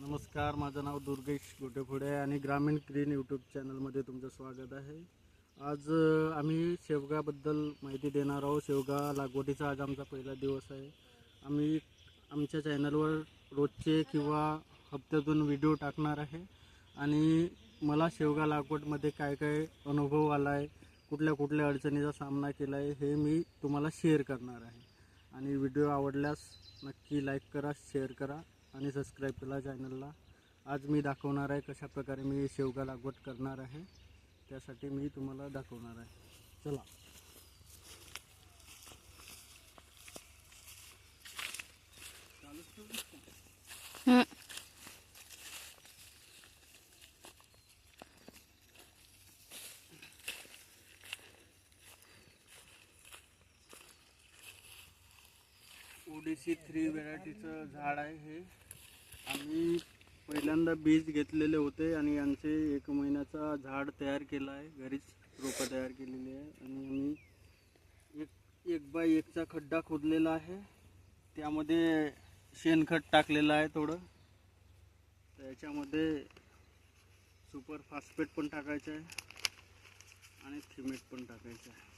नमस्कार माझं नाव दुर्गेश गोटेफुडे आणि ग्रामीण ग्रीन यूट्यूब चॅनलमध्ये तुमचं स्वागत आहे. आज आम्ही शेवगाबद्दल माहिती देणार आहोत. शेवगा लागवडीचा आज आमचा पहिला दिवस आहे. आम्ही आमच्या चॅनलवर रोजचे किंवा हप्त्यातून व्हिडिओ टाकणार आहे. आणि मला शेवगा लागवडमध्ये काय काय अनुभव आला आहे कुठल्या कुठल्या अडचणीचा सामना केला आहे हे मी तुम्हाला शेअर करणार आहे. आणि व्हिडिओ आवडल्यास नक्की लाईक करा शेअर करा. आणि सबस्क्राईब केला चॅनलला आज मी दाखवणार आहे कशा प्रकारे मी शेवगा लागवड करणार आहे. त्यासाठी मी तुम्हाला दाखवणार आहे. चला. हं. ओडीसी थ्री व्हेरायटीचं झाड आहे हे. आम्ही पहिल्यांदा बीज घेतलेले होते आणि यांचे एक महिन्याचा झाड तयार केला आहे. घरीच रोपं तयार केलेली आहे. आणि आम्ही एक एक बाय एकचा खड्डा खोदलेला आहे. त्यामध्ये शेणखत टाकलेलं आहे थोडं. त्याच्यामध्ये सुपर फास्फेट पण टाकायचं आहे. आणि थिमेट पण टाकायचं आहे.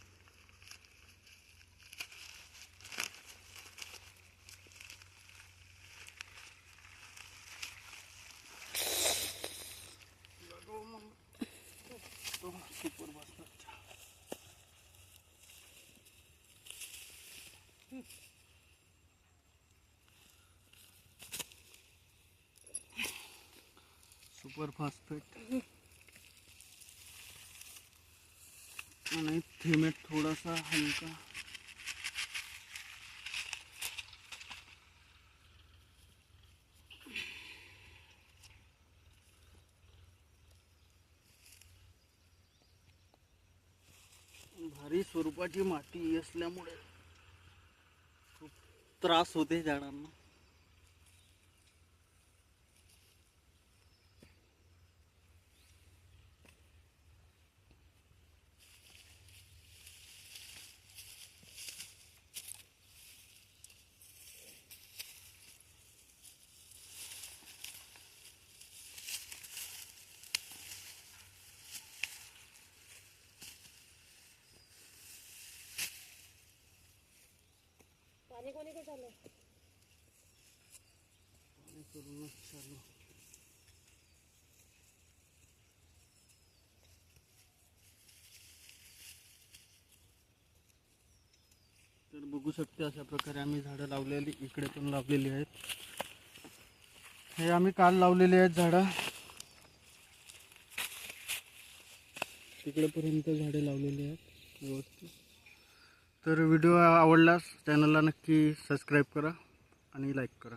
सुपर फॉस्फेट आणि थिमेट थोडासा हलका। भारी स्वरूपाची माती असल्यामुळे त्रास होते झाडांना पाणी कोणी कुठं आलं करूनच चालू. तर बघू शकते अशा प्रकारे आम्ही झाडं लावलेली इकडे पण लावलेली आहेत. हे आम्ही काल लावलेली आहेत झाडं. तिकडेपर्यंत झाडे लावलेली आहेत व्यवस्थित तर व्हिडिओ आवडल्यास चॅनलला नक्की सबस्क्राईब करा आणि लाईक करा.